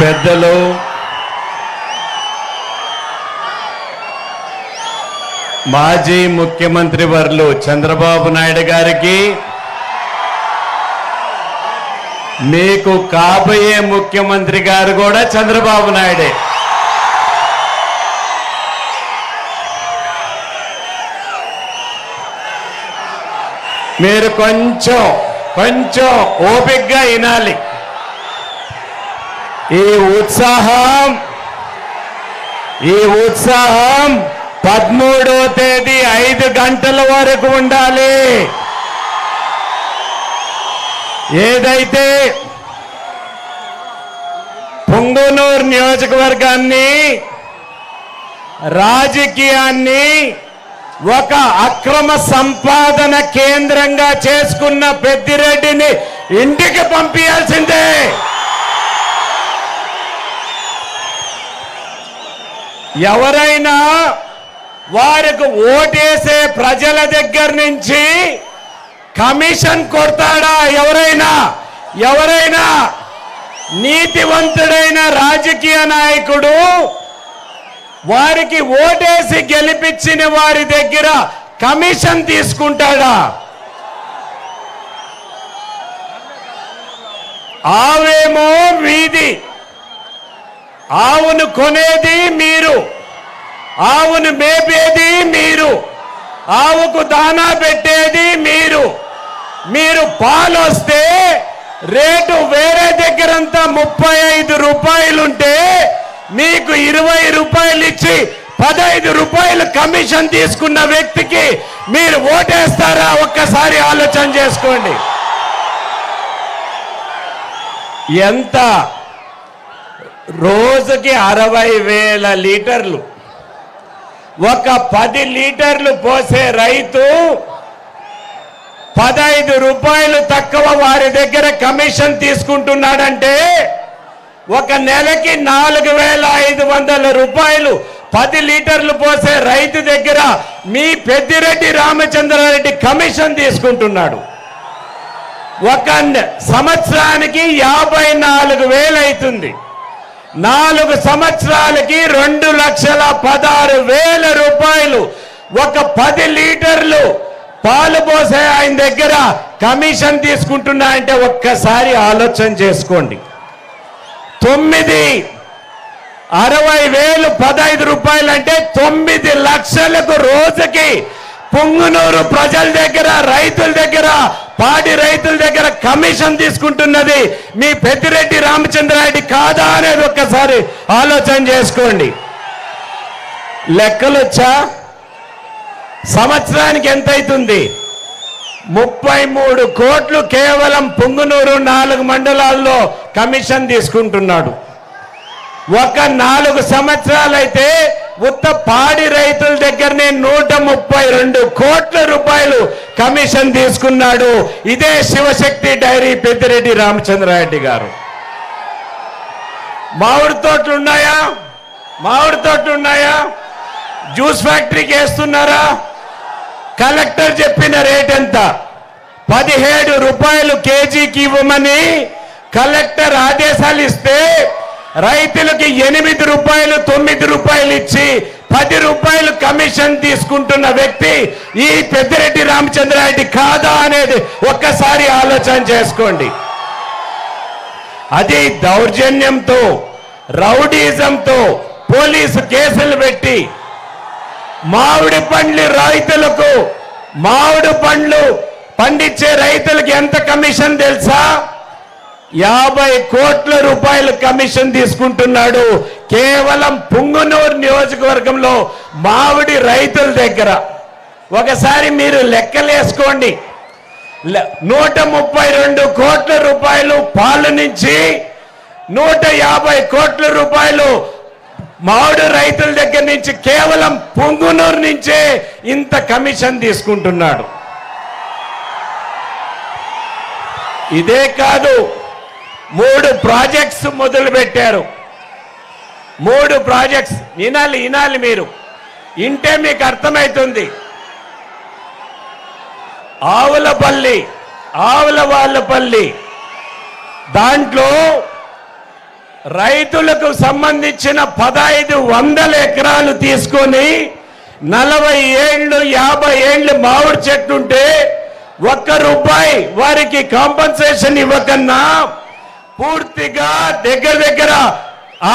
పెద్దలు మాజీ ముఖ్యమంత్రి వర్లు చంద్రబాబు నాయుడు గారికి మీకు కాబోయే ముఖ్యమంత్రి గారు కూడా చంద్రబాబు నాయుడే. మీరు కొంచెం కొంచెం ఓపిగ్గా వినాలి. ఈ ఉత్సాహం? ఈ ఉత్సాహం? పదమూడో తేదీ ఐదు గంటల వరకు ఉండాలి. ఏదైతే పొంగునూరు నియోజకవర్గాన్ని రాజకీయాన్ని ఒక అక్రమ సంపాదన కేంద్రంగా చేసుకున్న పెద్దిరెడ్డిని ఇంటికి పంపించాల్సిందే ఎవరైనా వారికి ఓటేసే ప్రజల దగ్గర నుంచి కమిషన్ కొడతాడా ఎవరైనా? ఎవరైనా? నీతివంతుడైన రాజకీయ నాయకుడు వారికి ఓటేసి గెలిపించిన వారి దగ్గర కమిషన్ తీసుకుంటాడా? ఆవేమో వీధి. ఆవును కొనేది మీరు. ఆవును మేపేది మీరు. ఆవుకు దానా పెట్టేది మీరు. మీరు పాలు వస్తే రేటు వేరే దగ్గరంతా ముప్పై ఐదు రూపాయలుంటే మీకు ఇరవై రూపాయలు ఇచ్చి పదహైదు రూపాయలు కమిషన్ తీసుకున్న వ్యక్తికి మీరు ఓటేస్తారా? ఒక్కసారి ఆలోచన చేసుకోండి. ఎంత రోజుకి అరవై వేల లీటర్లు. ఒక పది లీటర్లు పోసే రైతు పదహైదు రూపాయలు తక్కువ వారి దగ్గర కమిషన్ తీసుకుంటున్నాడంటే ఒక నెలకి నాలుగు వేల ఐదు వందల రూపాయలు పది లీటర్లు పోసే రైతు దగ్గర మీ పెద్దిరెడ్డి రామచంద్రారెడ్డి కమిషన్ తీసుకుంటున్నాడు. ఒక సంవత్సరానికి యాభై నాలుగు వేలు అవుతుంది. నాలుగు సంవత్సరాలకి రెండు లక్షల పదహారు వేల రూపాయలు. ఒక పది లీటర్లు పాలు పోసే ఆయన దగ్గర కమిషన్ తీసుకుంటున్నా అంటే ఒక్కసారి ఆలోచన చేసుకోండి. తొమ్మిది అరవై వేలు పదహైదు రూపాయలు అంటే తొమ్మిది లక్షలకు రోజుకి పొంగునూరు ప్రజల దగ్గర రైతుల దగ్గర పాడి రైతుల దగ్గర కమిషన్ తీసుకుంటున్నది మీ పెద్దిరెడ్డి రామచంద్రారెడ్డి కాదా అనేది ఒక్కసారి ఆలోచన చేసుకోండి. లెక్కలొచ్చా? సంవత్సరానికి ఎంత అవుతుంది ముప్పై మూడు కోట్లు కేవలం పొంగునూరు నాలుగు మండలాల్లో కమిషన్ తీసుకుంటున్నాడు. ఒక నాలుగు సంవత్సరాలైతే ఉత్త పాడి రైతుల దగ్గరనే నూట ముప్పై రెండు కోట్ల రూపాయలు కమిషన్ తీసుకున్నాడు. ఇదే శివశక్తి డైరీ పెద్దిరెడ్డి రామచంద్రారెడ్డి గారు. మామిడి తోటలు ఉన్నాయా? మామిడి తోటలు ఉన్నాయా? జ్యూస్ ఫ్యాక్టరీకి వేస్తున్నారా? కలెక్టర్ చెప్పిన రేట్ ఎంత? పదిహేడు రూపాయలు కేజీకి ఇవ్వమని కలెక్టర్ ఆదేశాలు ఇస్తే రైతులకి ఎనిమిది రూపాయలు తొమ్మిది రూపాయలు ఇచ్చి పది రూపాయలు కమిషన్ తీసుకుంటున్న వ్యక్తి ఈ పెద్దిరెడ్డి రామచంద్రారెడ్డి కాదా అనేది ఒక్కసారి ఆలోచన చేసుకోండి. అది దౌర్జన్యంతో రౌడీజంతో పోలీసు కేసులు పెట్టి మామిడి పండ్లు రైతులకు మామిడి పండ్లు పండించే రైతులకు ఎంత కమిషన్ తెలుసా? యాభై కోట్ల రూపాయలు కమిషన్ తీసుకుంటున్నాడు కేవలం పుంగునూరు నియోజకవర్గంలో మామిడి రైతుల దగ్గర. ఒకసారి మీరు లెక్కలేసుకోండి. నూట ముప్పై రెండు కోట్ల రూపాయలు పాలు నుంచి నూట యాభై కోట్ల రూపాయలు మామిడి రైతుల దగ్గర నుంచి కేవలం పొంగునూరు నుంచే ఇంత కమిషన్ తీసుకుంటున్నాడు. ఇదే కాదు మూడు ప్రాజెక్ట్స్ మొదలు పెట్టారు. మూడు ప్రాజెక్ట్స్. వినాలి వినాలి మీరు. ఇంటే మీకు అర్థమవుతుంది ఆవులపల్లి ఆవుల వాళ్ళపల్లి. దాంట్లో రైతులకు సంబంధించిన పదహైదు వందల ఎకరాలు తీసుకొని నలభై ఏళ్ళు యాభై ఏళ్ళు మామిడి చెట్టు ఉంటే ఒక్క రూపాయి వారికి కాంపన్సేషన్ ఇవ్వకన్నా పూర్తిగా దగ్గర దగ్గర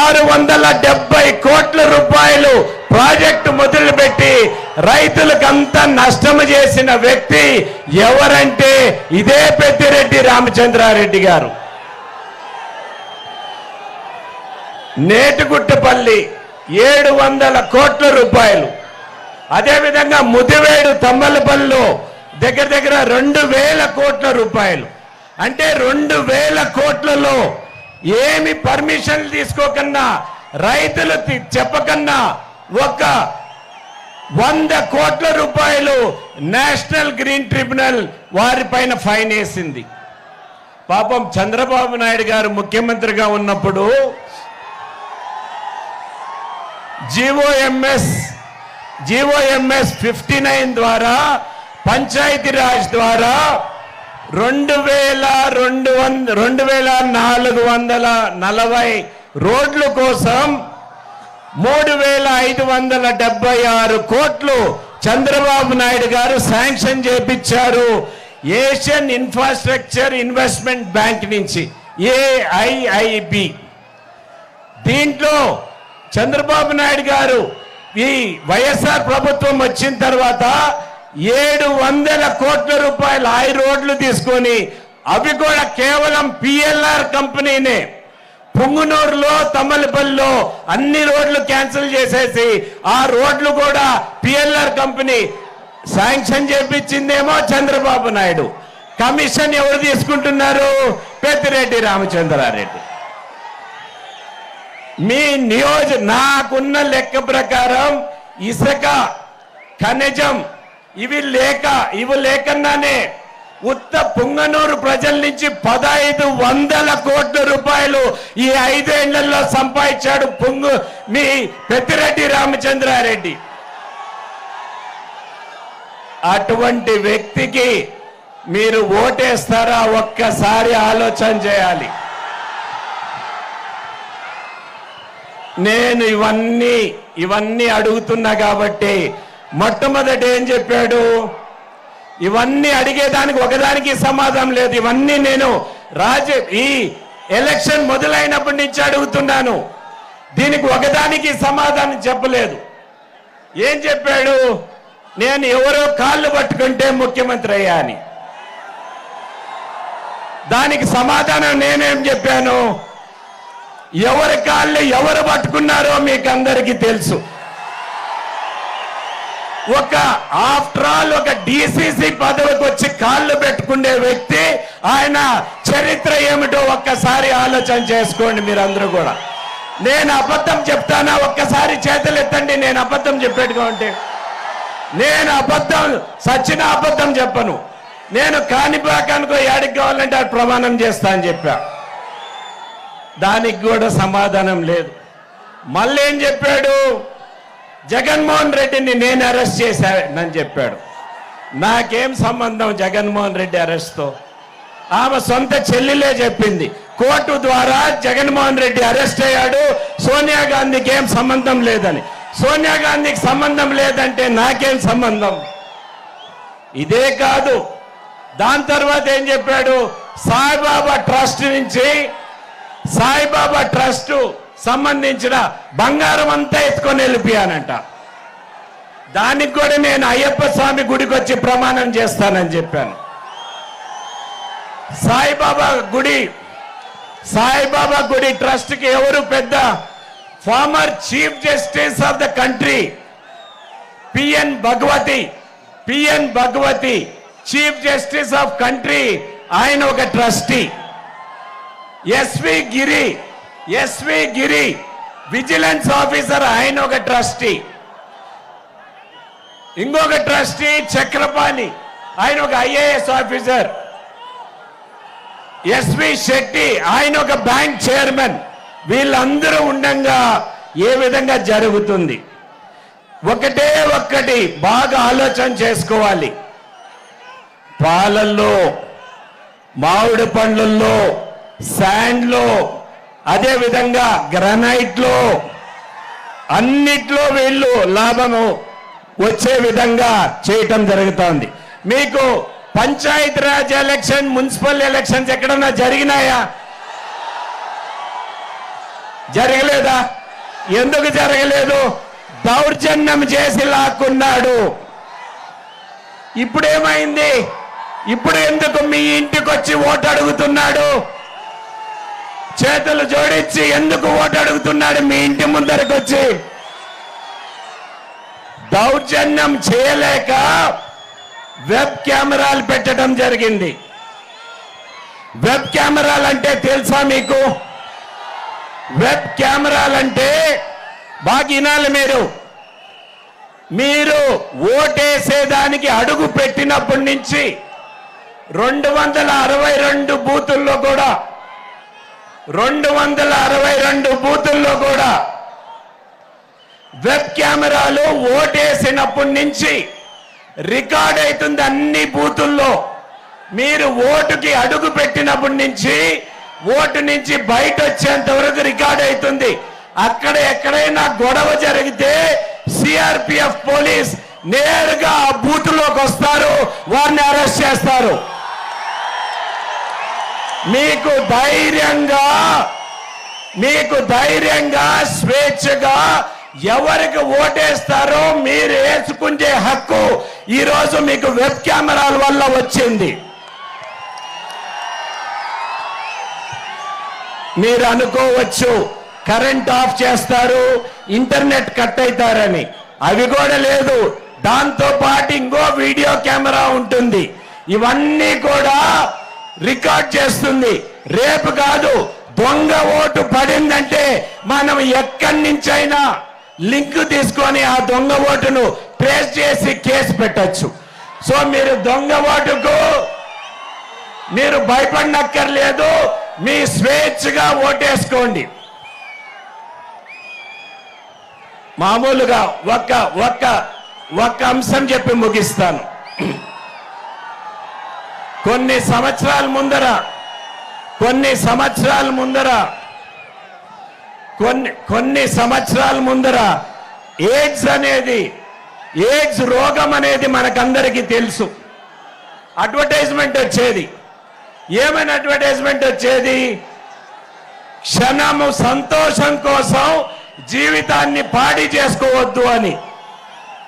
ఆరు వందల డెబ్బై కోట్ల రూపాయలు ప్రాజెక్టు మొదలుపెట్టి రైతులకంతా నష్టం చేసిన వ్యక్తి ఎవరంటే ఇదే పెద్దిరెడ్డి రామచంద్రారెడ్డి గారు. నేటిగుట్టపల్లి ఏడు వందల కోట్ల రూపాయలు. అదేవిధంగా ముదివేడు తమ్మలపల్లిలో దగ్గర దగ్గర రెండు వేల కోట్ల రూపాయలు. అంటే రెండు వేల కోట్లలో ఏమి పర్మిషన్లు తీసుకోకన్నా రైతులు చెప్పకన్నా ఒక వంద కోట్ల రూపాయలు నేషనల్ గ్రీన్ ట్రిబ్యునల్ వారిపైన ఫైన్ వేసింది. పాపం చంద్రబాబు నాయుడు గారు ముఖ్యమంత్రిగా ఉన్నప్పుడు జీఓఎంఎస్ జీఓఎంఎస్ ఫిఫ్టీ నైన్ ద్వారా పంచాయతీరాజ్ ద్వారా రెండు వేల రెండు వంద రెండు వేల నాలుగు వందల నలభై రోడ్ల కోసం మూడు వేల ఐదు వందల డెబ్బై ఆరు కోట్లు చంద్రబాబు నాయుడు గారు శాంక్షన్ చేపించారు. ఏషియన్ ఇన్ఫ్రాస్ట్రక్చర్ ఇన్వెస్ట్మెంట్ బ్యాంక్ నుంచి ఏఐఐబి. దీంట్లో చంద్రబాబు నాయుడు గారు ఈ వైఎస్ఆర్ ప్రభుత్వం వచ్చిన తర్వాత ఏడు వందల కోట్ల రూపాయలు హై రోడ్లు తీసుకొని అవి కూడా కేవలం పిఎల్ఆర్ కంపెనీనే. పుంగునూరులో తమ్మలపల్లిలో అన్ని రోడ్లు క్యాన్సిల్ చేసేసి ఆ రోడ్లు కూడా పిఎల్ఆర్ కంపెనీ శాంక్షన్ చేపించిందేమో చంద్రబాబు నాయుడు. కమిషన్ ఎవరు తీసుకుంటున్నారు? పెద్దిరెడ్డి రామచంద్రారెడ్డి. మీ నియోజ నాకున్న లెక్క ప్రకారం ఇసుక ఖనిజం ఇవి లేక ఇవి లేకన్నానే ఉత్త పుంగనూరు ప్రజల నుంచి పదహైదు వందల కోట్ల రూపాయలు ఈ ఐదేళ్ళలో సంపాదించాడు పుంగు మీ పెద్దిరెడ్డి రామచంద్రారెడ్డి. అటువంటి వ్యక్తికి మీరు ఓటేస్తారా? ఒక్కసారి ఆలోచన చేయాలి. నేను ఇవన్నీ ఇవన్నీ అడుగుతున్నా కాబట్టి మొట్టమొదట ఏం చెప్పాడు? ఇవన్నీ అడిగేదానికి ఒకదానికి సమాధానం లేదు. ఇవన్నీ నేను రాజ ఈ ఎలక్షన్ మొదలైనప్పటి నుంచి అడుగుతున్నాను. దీనికి ఒకదానికి సమాధానం చెప్పలేదు. ఏం చెప్పాడు? నేను ఎవరో కాళ్ళు పట్టుకుంటే ముఖ్యమంత్రి అయ్యా అని. దానికి సమాధానం నేనేం చెప్పాను? ఎవరి కాళ్ళు ఎవరు పట్టుకున్నారో మీకు అందరికీ తెలుసు. ఒక ఆఫ్టర్ ఆల్ ఒక డిసిసి పదవికి వచ్చి కాళ్ళు పెట్టుకునే వ్యక్తి ఆయన చరిత్ర ఏమిటో ఒక్కసారి ఆలోచన చేసుకోండి మీరందరూ కూడా. నేను అబద్ధం చెప్తానా? ఒక్కసారి చేతులు ఎత్తండి నేను అబద్ధం చెప్పేట్టుగా ఉంటే. నేను అబద్ధం సచిన అబద్ధం చెప్పను. నేను కాణిపాకానికో ఏడికి కావాలంటే అది ప్రమాణం చేస్తా అని చెప్పా. దానికి కూడా సమాధానం లేదు. మళ్ళీ ఏం చెప్పాడు? జగన్మోహన్ రెడ్డిని నేను అరెస్ట్ చేశానని చెప్పాడు. నాకేం సంబంధం జగన్మోహన్ రెడ్డి అరెస్ట్తో? ఆమె సొంత చెల్లిలే చెప్పింది. కోర్టు ద్వారా జగన్మోహన్ రెడ్డి అరెస్ట్ అయ్యాడు. సోనియా గాంధీకి ఏం సంబంధం లేదని. సోనియా గాంధీకి సంబంధం లేదంటే నాకేం సంబంధం? ఇదే కాదు. దాని తర్వాత ఏం చెప్పాడు? సాయిబాబా ట్రస్ట్ నుంచి సాయిబాబా ట్రస్ట్ సంబంధించిన బంగారం అంతా ఎత్తుకొని వెళ్ళిపోయానంట. దానికి కూడా నేను అయ్యప్ప స్వామి గుడికి వచ్చి ప్రమాణం చేస్తానని చెప్పాను. సాయిబాబా గుడి సాయిబాబా గుడి ట్రస్ట్కి ఎవరు పెద్ద former chief justice of the country PN Bhagavati PN Bhagavati chief justice of country ఆయన ఒక trustee. SV Giri SV Giri vigilance officer ఆయన ఒక ట్రస్టీ. ఇంకొక ట్రస్టీ చక్రపాణి ఆయన ఒక ఐఏఎస్ ఆఫీసర్. ఎస్వి శెట్టి ఆయన ఒక బ్యాంక్ చైర్మన్. వీళ్ళందరూ ఉండంగా ఏ విధంగా జరుగుతుంది? ఒకటే ఒక్కటి బాగా ఆలోచన చేసుకోవాలి. పాలల్లో మామిడి పండ్లల్లో శాండ్లో అదే విధంగా గ్రనైట్లో అన్నిట్లో వీళ్ళు లాభము వచ్చే విధంగా చేయటం జరుగుతోంది. మీకు పంచాయతీరాజ్ ఎలక్షన్ మున్సిపల్ ఎలక్షన్స్ ఎక్కడన్నా జరిగినాయా? జరగలేదా? ఎందుకు జరగలేదు? దౌర్జన్యం చేసి లాక్కున్నాడు. ఇప్పుడేమైంది? ఇప్పుడు ఎందుకు మీ ఇంటికి వచ్చి ఓటు అడుగుతున్నాడు చేతులు జోడించి ఎందుకు ఓటు అడుగుతున్నాడు మీ ఇంటి ముందరకు వచ్చి దౌర్జన్యం చేయలేక వెబ్ కెమెరాలు పెట్టడం జరిగింది. వెబ్ కెమెరాలు అంటే తెలుసా మీకు? వెబ్ కెమెరాలంటే బాగా వినాలి మీరు. మీరు ఓటేసేదానికి అడుగు పెట్టినప్పటి నుంచి రెండు వందల అరవై రెండు బూతుల్లో కూడా రెండు వందల అరవై రెండు బూతుల్లో కూడా వెబ్ కెమెరాలు ఓటేసినప్పటి నుంచి రికార్డ్ అవుతుంది అన్ని బూతుల్లో. మీరు ఓటుకి అడుగు పెట్టినప్పటి నుంచి ఓటు నుంచి బయట వచ్చేంత వరకు రికార్డ్ అవుతుంది. అక్కడ ఎక్కడైనా గొడవ జరిగితే సిఆర్పిఎఫ్ పోలీస్ నేరుగా ఆ బూత్లోకి వస్తారు వారిని అరెస్ట్ చేస్తారు. మీకు ధైర్యంగా మీకు ధైర్యంగా స్వేచ్ఛగా ఎవరికి ఓటేస్తారో మీరు వేసుకునే హక్కు ఈరోజు మీకు వెబ్ కెమెరాల వల్ల వచ్చింది. మీరు అనుకోవచ్చు కరెంట్ ఆఫ్ చేస్తారు ఇంటర్నెట్ కట్ అవుతారని. అవి కూడా లేదు. దాంతో పాటు ఇంకో వీడియో కెమెరా ఉంటుంది. ఇవన్నీ కూడా రికార్డ్ చేస్తుంది. రేపు కాదు దొంగ ఓటు పడిందంటే మనం ఎక్కడి నుంచైనా లింక్ తీసుకొని ఆ దొంగ ఓటును ట్రేస్ చేసి కేసు పెట్టచ్చు. సో మీరు దొంగ ఓటుకు మీరు భయపడనక్కర్లేదు మీ స్వేచ్ఛగా ఓటేసుకోండి. మామూలుగా ఒక్క ఒక్క ఒక్క అంశం చెప్పి ముగిస్తాను. కొన్ని సంవత్సరాల ముందర కొన్ని సంవత్సరాల ముందర కొన్ని కొన్ని సంవత్సరాల ముందర ఎయిడ్స్ అనేది ఎయిడ్స్ రోగం అనేది మనకందరికీ తెలుసు. అడ్వర్టైజ్మెంట్ వచ్చేది. ఏమైనా అడ్వర్టైజ్మెంట్ వచ్చేది? క్షణము సంతోషం కోసం జీవితాన్ని పాడి చేసుకోవద్దు అని.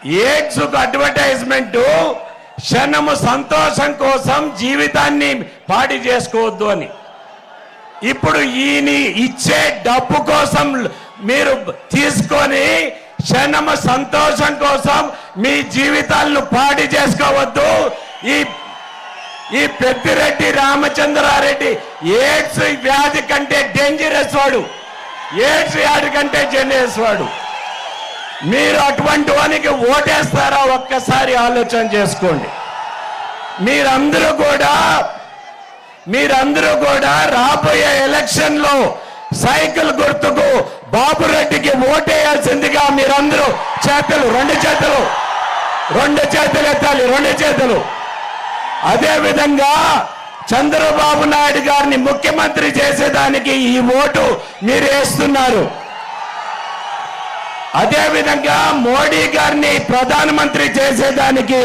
ఎయిడ్స్ అడ్వర్టైజ్మెంటు క్షణము సంతోషం కోసం జీవితాన్ని పాడి చేసుకోవద్దు అని. ఇప్పుడు ఈయన ఇచ్చే డబ్బు కోసం మీరు తీసుకొని క్షణము సంతోషం కోసం మీ జీవితాలను పాడి చేసుకోవద్దు. ఈ ఈ పెద్దిరెడ్డి రామచంద్రారెడ్డి ఎయిడ్స్ వ్యాధి కంటే డేంజరస్ వాడు. ఎయిడ్స్ వ్యాధి కంటే డేంజరస్ వాడు. మీరు అటువంటి వానికి ఓటేస్తారా? ఒక్కసారి ఆలోచన చేసుకోండి. మీరందరూ కూడా మీరందరూ కూడా రాబోయే ఎలక్షన్లో సైకిల్ గుర్తుకు బాబురెడ్డికి ఓటేయాల్సిందిగా మీరందరూ చేతులు రెండు చేతులు రెండు చేతులు ఎత్తాలి రెండు చేతులు. అదేవిధంగా చంద్రబాబు నాయుడు గారిని ముఖ్యమంత్రి చేసేదానికి ఈ ఓటు మీరు వేస్తున్నారు. అదేవిధంగా మోడీ గారిని ప్రధానమంత్రి చేసేదానికి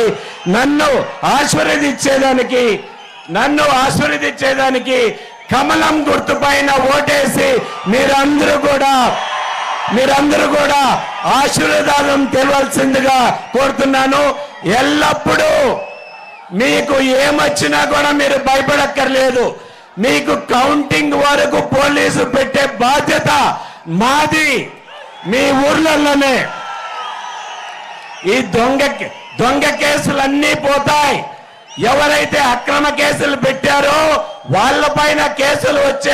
నన్ను ఆశీర్వదించేదానికి నన్ను ఆశీర్వదించేదానికి కమలం గుర్తు పైన ఓటేసి మీరందరూ కూడా మీరందరూ కూడా ఆశీర్వాదం తెలవలసిందిగా కోరుతున్నాను. ఎల్లప్పుడూ మీకు ఏమొచ్చినా కూడా మీరు భయపడక్కర్లేదు. మీకు కౌంటింగ్ వరకు పోలీసు పెట్టే బాధ్యత మాది. మీ ఊర్లలోనే ఈ దొంగ దొంగ కేసులన్నీ పోతాయి. ఎవరైతే అక్రమ కేసులు పెట్టారో వాళ్ళ పైన కేసులు వచ్చే